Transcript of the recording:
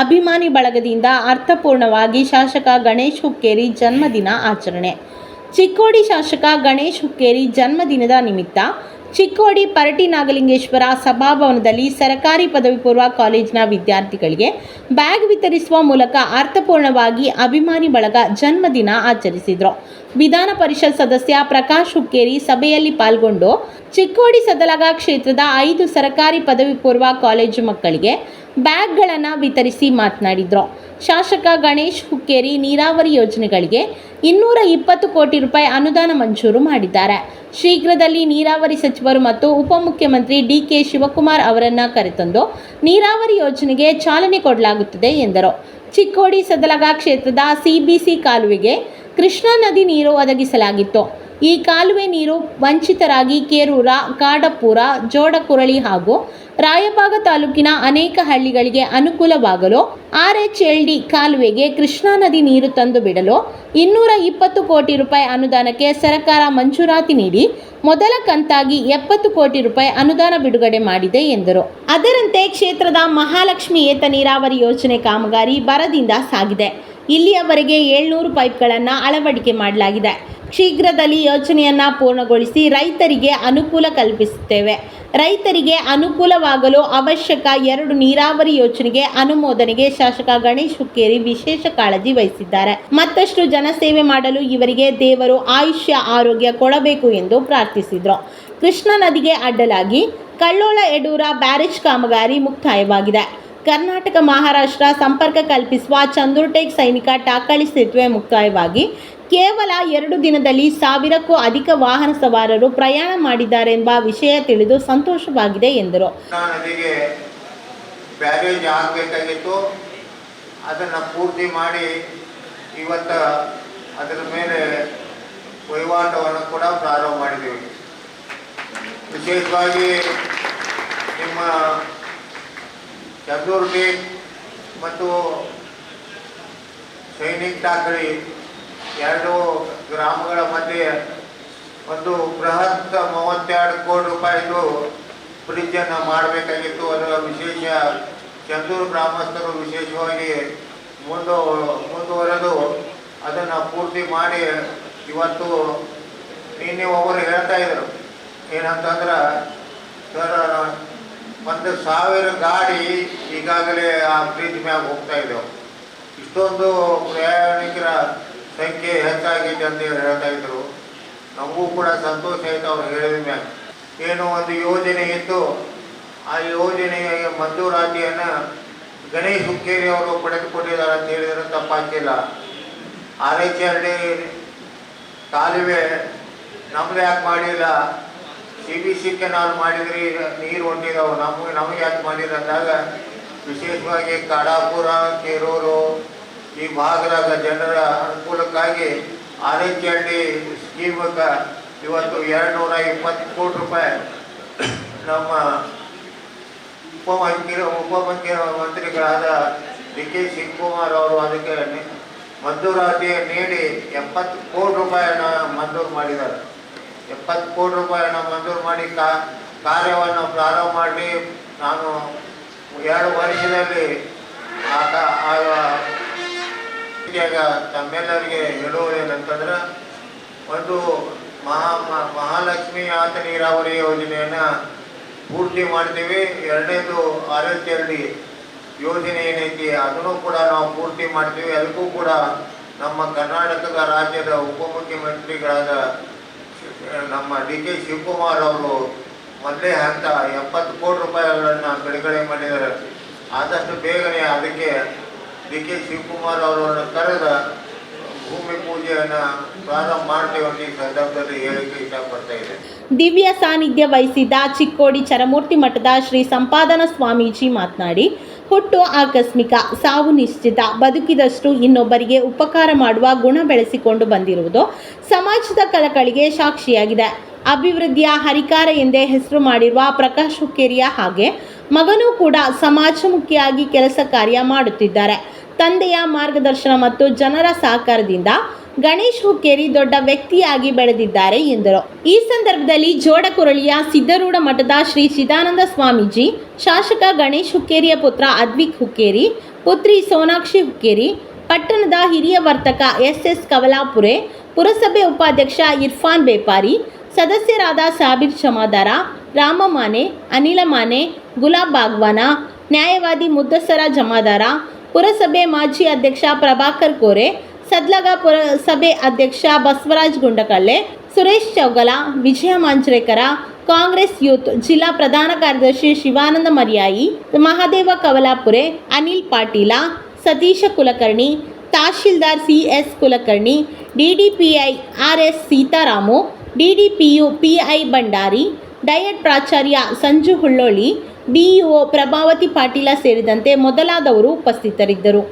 ಅಭಿಮಾನಿ ಬಳಗದಿಂದ ಅರ್ಥಪೂರ್ಣವಾಗಿ ಶಾಸಕ ಗಣೇಶ್ ಹುಕ್ಕೇರಿ ಜನ್ಮದಿನ ಆಚರಣೆ. ಚಿಕ್ಕೋಡಿ ಶಾಸಕ ಗಣೇಶ್ ಹುಕ್ಕೇರಿ ಜನ್ಮದಿನದ ನಿಮಿತ್ತ ಚಿಕ್ಕೋಡಿ ಪರಟಿ ನಾಗಲಿಂಗೇಶ್ವರ ಸಭಾಭವನದಲ್ಲಿ ಸರಕಾರಿ ಪದವಿ ಪೂರ್ವ ಕಾಲೇಜಿನ ವಿದ್ಯಾರ್ಥಿಗಳಿಗೆ ಬ್ಯಾಗ್ ವಿತರಿಸುವ ಮೂಲಕ ಅರ್ಥಪೂರ್ಣವಾಗಿ ಅಭಿಮಾನಿ ಬಳಗ ಜನ್ಮದಿನ ಆಚರಿಸಿದರು. ವಿಧಾನ ಪರಿಷತ್ ಸದಸ್ಯ ಪ್ರಕಾಶ್ ಹುಕ್ಕೇರಿ ಸಭೆಯಲ್ಲಿ ಪಾಲ್ಗೊಂಡು ಚಿಕ್ಕೋಡಿ ಸದಲಗ ಕ್ಷೇತ್ರದ ಐದು ಸರಕಾರಿ ಪದವಿ ಪೂರ್ವ ಕಾಲೇಜು ಮಕ್ಕಳಿಗೆ ಬ್ಯಾಗ್ಗಳನ್ನು ವಿತರಿಸಿ ಮಾತನಾಡಿದರು. ಶಾಸಕ ಗಣೇಶ್ ಹುಕ್ಕೇರಿ ನೀರಾವರಿ ಯೋಜನೆಗಳಿಗೆ ಇನ್ನೂರ ಇಪ್ಪತ್ತು ಕೋಟಿ ರೂಪಾಯಿ ಅನುದಾನ ಮಂಜೂರು ಮಾಡಿದ್ದಾರೆ. ಶೀಘ್ರದಲ್ಲಿ ನೀರಾವರಿ ಸಚಿವರು ಮತ್ತು ಉಪಮುಖ್ಯಮಂತ್ರಿ ಡಿ ಕೆ ಶಿವಕುಮಾರ್ ಅವರನ್ನು ಕರೆತಂದು ನೀರಾವರಿ ಯೋಜನೆಗೆ ಚಾಲನೆ ಕೊಡಲಾಗುತ್ತದೆ ಎಂದರು. ಚಿಕ್ಕೋಡಿ ಸದಲಗಾ ಕ್ಷೇತ್ರದ ಸಿಬಿಸಿ ಕಾಲುವೆಗೆ ಕೃಷ್ಣಾ ನದಿ ನೀರು ಒದಗಿಸಲಾಗಿತ್ತು. ಈ ಕಾಲುವೆ ನೀರು ವಂಚಿತರಾಗಿ ಕೇರೂರ ಕಾಡಪುರ ಜೋಡಕುರಳಿ ಹಾಗೂ ರಾಯಭಾಗ ತಾಲೂಕಿನ ಅನೇಕ ಹಳ್ಳಿಗಳಿಗೆ ಅನುಕೂಲವಾಗಲು ಆರ್ಎಚ್ಎಲ್ಡಿ ಕಾಲುವೆಗೆ ಕೃಷ್ಣಾ ನದಿ ನೀರು ತಂದು ಬಿಡಲು ಇನ್ನೂರ ಇಪ್ಪತ್ತು ಕೋಟಿ ರೂಪಾಯಿ ಅನುದಾನಕ್ಕೆ ಸರ್ಕಾರ ಮಂಜೂರಾತಿ ನೀಡಿ ಮೊದಲ ಕಂತಾಗಿ ಎಪ್ಪತ್ತು ಕೋಟಿ ರೂಪಾಯಿ ಅನುದಾನ ಬಿಡುಗಡೆ ಮಾಡಿದೆ ಎಂದರು. ಅದರಂತೆ ಕ್ಷೇತ್ರದ ಮಹಾಲಕ್ಷ್ಮಿ ಏತ ನೀರಾವರಿ ಯೋಜನೆ ಕಾಮಗಾರಿ ಬರದಿಂದ ಸಾಗಿದೆ. ಇಲ್ಲಿಯವರೆಗೆ ಏಳ್ನೂರು ಪೈಪ್ಗಳನ್ನು ಅಳವಡಿಕೆ ಮಾಡಲಾಗಿದೆ. ಶೀಘ್ರದಲ್ಲಿ ಯೋಜನೆಯನ್ನು ಪೂರ್ಣಗೊಳಿಸಿ ರೈತರಿಗೆ ಅನುಕೂಲ ಕಲ್ಪಿಸುತ್ತೇವೆ. ರೈತರಿಗೆ ಅನುಕೂಲವಾಗಲು ಅವಶ್ಯಕ ಎರಡು ನೀರಾವರಿ ಯೋಜನೆಗೆ ಅನುಮೋದನೆಗೆ ಶಾಸಕ ಗಣೇಶ್ ಹುಕ್ಕೇರಿ ವಿಶೇಷ ಕಾಳಜಿ ವಹಿಸಿದ್ದಾರೆ. ಮತ್ತಷ್ಟು ಜನಸೇವೆ ಮಾಡಲು ಇವರಿಗೆ ದೇವರು ಆಯುಷ್ಯ, ಆರೋಗ್ಯ ಕೊಡಬೇಕು ಎಂದು ಪ್ರಾರ್ಥಿಸಿದರು. ಕೃಷ್ಣ ನದಿಗೆ ಅಡ್ಡಲಾಗಿ ಕಳ್ಳೋಳ ಯಡೂರ ಬ್ಯಾರೇಜ್ ಕಾಮಗಾರಿ ಮುಕ್ತಾಯವಾಗಿದೆ. ಕರ್ನಾಟಕ ಮಹಾರಾಷ್ಟ್ರ ಸಂಪರ್ಕ ಕಲ್ಪಿಸುವ ಚಂದ್ರಟೇಕ್ ಸೈನಿಕ ಟಾಕಳಿ ಸೇತುವೆ ಮುಕ್ತಾಯವಾಗಿ ಕೇವಲ ಎರಡು ದಿನದಲ್ಲಿ ಸಾವಿರಕ್ಕೂ ಅಧಿಕ ವಾಹನ ಸವಾರರು ಪ್ರಯಾಣ ಮಾಡಿದ್ದಾರೆ ಎಂಬ ವಿಷಯ ತಿಳಿದು ಸಂತೋಷವಾಗಿದೆ ಎಂದರು. ನದಿಗೆ ಬ್ಯಾರೇಜ್ ಆಗಬೇಕಾಗಿತ್ತು ಅದನ್ನು ಪೂರ್ತಿ ಮಾಡಿ ಇವತ್ತು ಅದರ ಮೇಲೆ ವಹಿವಾಟವನ್ನು ಕೂಡ ಪ್ರಾರಂಭ ಮಾಡಿದ್ದೀವಿ. ವಿಶೇಷವಾಗಿ ನಿಮ್ಮ ಚಂದೂರ್ಟಿ ಮತ್ತು ಸೈನಿಕ್ ಟಾಕಳಿ ಎರಡು ಗ್ರಾಮಗಳ ಮಧ್ಯೆ ಒಂದು ಬೃಹತ್ ಮೂವತ್ತೆರಡು ಕೋಟಿ ರೂಪಾಯಿದು ಬ್ರಿಡ್ಜನ್ನು ಮಾಡಬೇಕಾಗಿತ್ತು. ಅದರ ವಿಶೇಷ ಚಂದೂರು ಗ್ರಾಮಸ್ಥರು ವಿಶೇಷವಾಗಿ ಮುಂದು ಮುಂದುವರೆದು ಅದನ್ನು ಪೂರ್ತಿ ಮಾಡಿ ಇವತ್ತು ನಿನ್ನೆ ಒಬ್ಬರು ಹೇಳ್ತಾ ಇದ್ರು. ಏನಂತಂದ್ರೆ, ಸರ್, ಒಂದು ಸಾವಿರ ಗಾಡಿ ಈಗಾಗಲೇ ಆ ಬ್ರಿಡ್ಜ್ ಮ್ಯಾಗ ಹೋಗ್ತಾ ಇದ್ದವು ಇಷ್ಟೊಂದು ಪ್ರಯಾಣಿಕರ ಸಂಖ್ಯೆ ಹೆಚ್ಚಾಗಿದೆ ಅಂತ ಹೇಳಿ ಹೇಳ್ತಾ ಇದ್ರು. ನಮಗೂ ಕೂಡ ಸಂತೋಷ ಆಯ್ತು ಅವ್ರು ಹೇಳಿದ ಮೇಲೆ ಏನು ಒಂದು ಯೋಜನೆ ಇತ್ತು. ಆ ಯೋಜನೆಯ ಮಂಜೂರಾತಿಯನ್ನು ಗಣೇಶ್ ಹುಕ್ಕೇರಿ ಅವರು ಪಡೆದುಕೊಂಡಿದ್ದಾರೆ ಅಂತ ಹೇಳಿದ್ರೆ ತಪ್ಪಾಗಿಲ್ಲ ಆರ್ ಎಚ್ ಆರ್ ಡಿ ಕಾಲುವೆ ನಮ್ದು ಯಾಕೆ ಮಾಡಿಲ್ಲ? ಸಿ ಬಿ ಸಿ ಕೆನಾಲ್ ಮಾಡಿದ್ರಿ ನೀರು ಹೊಂಟಿದಾವೆ. ನಮಗೆ ನಮಗೆ ಯಾಕೆ ಮಾಡಿಲ್ಲ ಅಂದಾಗ ವಿಶೇಷವಾಗಿ ಕಾಡಾಪುರ, ಕೇರೂರು ಈ ಭಾಗದಾಗ ಜನರ ಅನುಕೂಲಕ್ಕಾಗಿ ಆರ್ ಎಚ್ ಇವತ್ತು ಎರಡು ನೂರ ಇಪ್ಪತ್ತು ಕೋಟಿ ರೂಪಾಯಿ ನಮ್ಮ ಉಪಮುಖ್ಯ ಉಪಮುಖ್ಯಮಂತ್ರಿಗಳಾದ ಡಿ ಕೆ ಶಿವಕುಮಾರ್ ಅವರು ಅದಕ್ಕೆ ಮಂಜೂರಾತಿ ನೀಡಿ ಎಪ್ಪತ್ತು ಕೋಟಿ ರೂಪಾಯಿಯನ್ನು ಮಂಜೂರು ಮಾಡಿದ್ದಾರೆ. ಎಪ್ಪತ್ತು ಕೋಟಿ ರೂಪಾಯಿಯನ್ನು ಮಂಜೂರು ಮಾಡಿ ಕಾರ್ಯವನ್ನು ಪ್ರಾರಂಭ ಮಾಡಿ ನಾನು ಎರಡು ವರ್ಷದಲ್ಲಿ ಆ ಈಗ ತಮ್ಮೆಲ್ಲರಿಗೆ ಹೇಳುವುದೇನಂತಂದ್ರೆ ಒಂದು ಮಹಾ ಮಹಾಲಕ್ಷ್ಮಿ ಆತ ನೀರಾವರಿ ಯೋಜನೆಯನ್ನು ಪೂರ್ತಿ ಮಾಡ್ತೀವಿ. ಎರಡನೇದು ಡಿ ಯೋಜನೆ ಏನೈತಿ, ಅದನ್ನು ಕೂಡ ನಾವು ಪೂರ್ತಿ ಮಾಡ್ತೀವಿ. ಅದಕ್ಕೂ ಕೂಡ ನಮ್ಮ ಕರ್ನಾಟಕದ ರಾಜ್ಯದ ಉಪಮುಖ್ಯಮಂತ್ರಿಗಳಾದ ನಮ್ಮ ಡಿ ಕೆ ಶಿವಕುಮಾರ್ ಅವರು ಮೊದಲೇ ಹಂತ ಎಪ್ಪತ್ತು ಕೋಟಿ ರೂಪಾಯಿಗಳನ್ನು ಬಿಡುಗಡೆ ಮಾಡಿದ್ದಾರೆ. ಆದಷ್ಟು ಬೇಗನೆ ಅದಕ್ಕೆ ಡಿ ಕೆ ಶಿವಕುಮಾರ್ ಅವರನ್ನು ಕರೆದ ಭೂಮಿ ಪೂಜೆಯನ್ನು ಪ್ರಾರಂಭ ಮಾಡ್ತೇವೆ ಈ ಸಂದರ್ಭದಲ್ಲಿ ಹೇಳಿಕೆ ಇಷ್ಟಪಡ್ತಾ ಇದೆ ದಿವ್ಯ ಸಾನ್ನಿಧ್ಯ ವಹಿಸಿದ್ದ ಚಿಕ್ಕೋಡಿ ಚರಮೂರ್ತಿ ಮಠದ ಶ್ರೀ ಸಂಪಾದನ ಸ್ವಾಮೀಜಿ ಮಾತನಾಡಿ, ಹುಟ್ಟು ಆಕಸ್ಮಿಕ, ಸಾವು ನಿಶ್ಚಿತ, ಬದುಕಿದಷ್ಟು ಇನ್ನೊಬ್ಬರಿಗೆ ಉಪಕಾರ ಮಾಡುವ ಗುಣ ಬೆಳೆಸಿಕೊಂಡು ಬಂದಿರುವುದು ಸಮಾಜದ ಕಳಕಳಿಗೆ ಸಾಕ್ಷಿಯಾಗಿದೆ. ಅಭಿವೃದ್ಧಿಯ ಹರಿಕಾರ ಎಂದೇ ಹೆಸರು ಮಾಡಿರುವ ಪ್ರಕಾಶ್ ಹುಕ್ಕೇರಿಯ ಹಾಗೆ ಮಗನೂ ಕೂಡ ಸಮಾಜಮುಖಿಯಾಗಿ ಕೆಲಸ ಕಾರ್ಯ ಮಾಡುತ್ತಿದ್ದಾರೆ. ತಂದೆಯ ಮಾರ್ಗದರ್ಶನ ಮತ್ತು ಜನರ ಸಹಕಾರದಿಂದ ಗಣೇಶ್ ಹುಕ್ಕೇರಿ ದೊಡ್ಡ ವ್ಯಕ್ತಿಯಾಗಿ ಬೆಳೆದಿದ್ದಾರೆ ಎಂದರು. ಈ ಸಂದರ್ಭದಲ್ಲಿ ಜೋಡಕುರಳಿಯ ಸಿದ್ದರೂಢ ಮಠದ ಶ್ರೀ ಚಿದಾನಂದ ಸ್ವಾಮೀಜಿ, ಶಾಸಕ ಗಣೇಶ್ ಹುಕ್ಕೇರಿಯ ಪುತ್ರ ಅದ್ವಿಕ್ ಹುಕ್ಕೇರಿ, ಪುತ್ರಿ ಸೋನಾಕ್ಷಿ ಹುಕ್ಕೇರಿ, ಪಟ್ಟಣದ ಹಿರಿಯ ವರ್ತಕ ಎಸ್ ಎಸ್ ಕವಲಾಪುರೆ, ಪುರಸಭೆ ಉಪಾಧ್ಯಕ್ಷ ಇರ್ಫಾನ್ ಬೇಪಾರಿ, ಸದಸ್ಯರಾದ ಸಾಬೀರ್ ಶಮಾದಾರ ರಾಮ ಮಾನೆ ಅನಿಲ ಮಾನೆ ಗುಲಾಬ್ ಬಾಗ್ವಾನ, ನ್ಯಾಯವಾದಿ ಮುದ್ದಸರ ಜಮಾದಾರ ಪುರಸಭೆ ಮಾಜಿ ಅಧ್ಯಕ್ಷ ಪ್ರಭಾಕರ್ ಕೋರೆ, ಸದ್ಲಗ ಪುರಸಭೆ ಅಧ್ಯಕ್ಷ ಬಸವರಾಜ್ ಗುಂಡಕಳ್ಳೆ ಸುರೇಶ್ ಚೌಗಲ, ವಿಜಯ ಮಾಂಜ್ರೇಕರ, ಕಾಂಗ್ರೆಸ್ ಯೂತ್ ಜಿಲ್ಲಾ ಪ್ರಧಾನ ಕಾರ್ಯದರ್ಶಿ Shivananda Maryayi, Mahadeva Kavalapure, Anil Patil, Satish Kulkarni, tahsildar C S Kulkarni, DDPI R S Sitaramu, DDPU PI Bhandari, DIET ಪ್ರಾಚಾರ್ಯ ಸಂಜು ಹುಳ್ಳೋಳಿ ಡಿಇಒ ಪ್ರಭಾವತಿ ಪಾಟೀಲ ಸೇರಿದಂತೆ ಮೊದಲಾದವರು ಉಪಸ್ಥಿತರಿದ್ದರು.